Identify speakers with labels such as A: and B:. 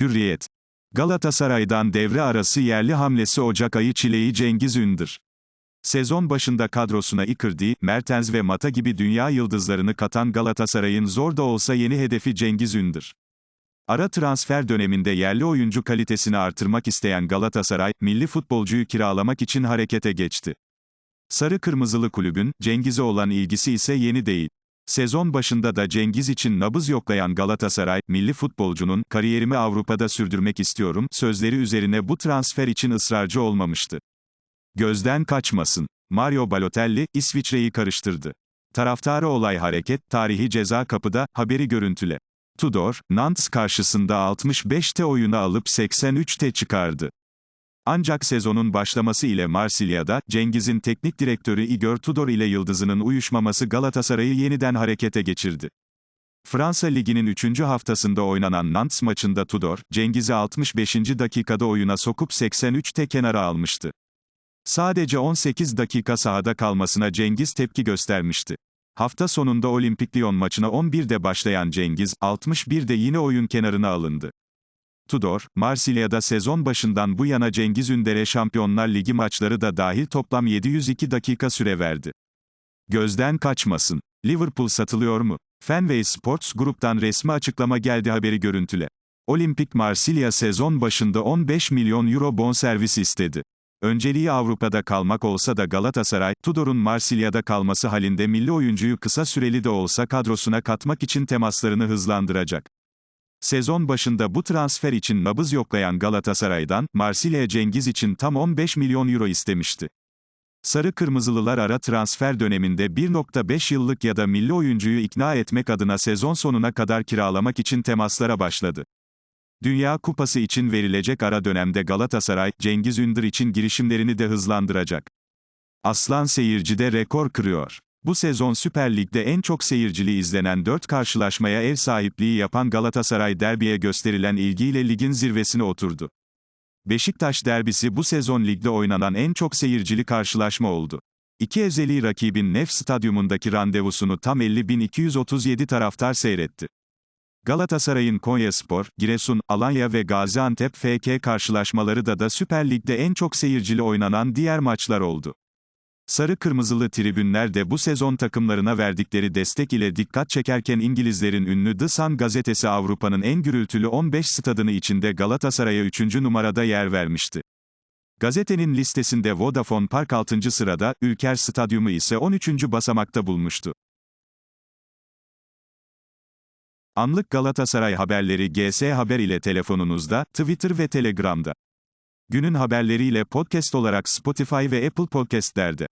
A: Hürriyet. Galatasaray'dan devre arası yerli hamlesi Ocak ayı çileği Cengiz Ündür. Sezon başında kadrosuna Icardi, Mertens ve Mata gibi dünya yıldızlarını katan Galatasaray'ın zor da olsa yeni hedefi Cengiz Ündür. Ara transfer döneminde yerli oyuncu kalitesini artırmak isteyen Galatasaray, milli futbolcuyu kiralamak için harekete geçti. Sarı Kırmızılı kulübün, Cengiz'e olan ilgisi ise yeni değil. Sezon başında da Cengiz için nabız yoklayan Galatasaray, milli futbolcunun, kariyerimi Avrupa'da sürdürmek istiyorum, sözleri üzerine bu transfer için ısrarcı olmamıştı. Gözden kaçmasın. Mario Balotelli, İsviçre'yi karıştırdı. Taraftarı olay hareket, tarihi ceza kapıda, haberi görüntüle. Tudor, Nantes karşısında 65'te oyunu alıp 83'te çıkardı. Ancak sezonun başlaması ile Marsilya'da, Cengiz'in teknik direktörü Igor Tudor ile yıldızının uyuşmaması Galatasaray'ı yeniden harekete geçirdi. Fransa Ligi'nin 3. haftasında oynanan Nantes maçında Tudor, Cengiz'i 65. dakikada oyuna sokup 83'te kenara almıştı. Sadece 18 dakika sahada kalmasına Cengiz tepki göstermişti. Hafta sonunda Olimpik Lyon maçına 11'de başlayan Cengiz, 61'de yine oyun kenarına alındı. Tudor, Marsilya'da sezon başından bu yana Cengiz Ünder'e Şampiyonlar Ligi maçları da dahil toplam 702 dakika süre verdi. Gözden kaçmasın. Liverpool satılıyor mu? Fenway Sports gruptan resmi açıklama geldi haberi görüntüle. Olimpik Marsilya sezon başında 15 milyon euro bonservis istedi. Önceliği Avrupa'da kalmak olsa da Galatasaray, Tudor'un Marsilya'da kalması halinde milli oyuncuyu kısa süreli de olsa kadrosuna katmak için temaslarını hızlandıracak. Sezon başında bu transfer için nabız yoklayan Galatasaray'dan, Marsilya Cengiz için tam 15 milyon euro istemişti. Sarı Kırmızılılar ara transfer döneminde 1.5 yıllık ya da milli oyuncuyu ikna etmek adına sezon sonuna kadar kiralamak için temaslara başladı. Dünya Kupası için verilecek ara dönemde Galatasaray, Cengiz Ündür için girişimlerini de hızlandıracak. Aslan seyircide rekor kırıyor. Bu sezon Süper Lig'de en çok seyircili izlenen 4 karşılaşmaya ev sahipliği yapan Galatasaray derbiye gösterilen ilgiyle ligin zirvesine oturdu. Beşiktaş derbisi bu sezon ligde oynanan en çok seyircili karşılaşma oldu. İki ezeli rakibin Nef Stadyumundaki randevusunu tam 50.237 taraftar seyretti. Galatasaray'ın Konyaspor, Giresun, Alanya ve Gaziantep FK karşılaşmaları da da Süper Lig'de en çok seyircili oynanan diğer maçlar oldu. Sarı kırmızılı tribünler de bu sezon takımlarına verdikleri destek ile dikkat çekerken İngilizlerin ünlü The Sun gazetesi Avrupa'nın en gürültülü 15 stadını içinde Galatasaray'a 3. numarada yer vermişti. Gazetenin listesinde Vodafone Park 6. sırada, Ülker Stadyumu ise 13. basamakta bulmuştu. Anlık Galatasaray haberleri GS Haber ile telefonunuzda, Twitter ve Telegram'da. Günün haberleriyle podcast olarak Spotify ve Apple Podcast'lerde.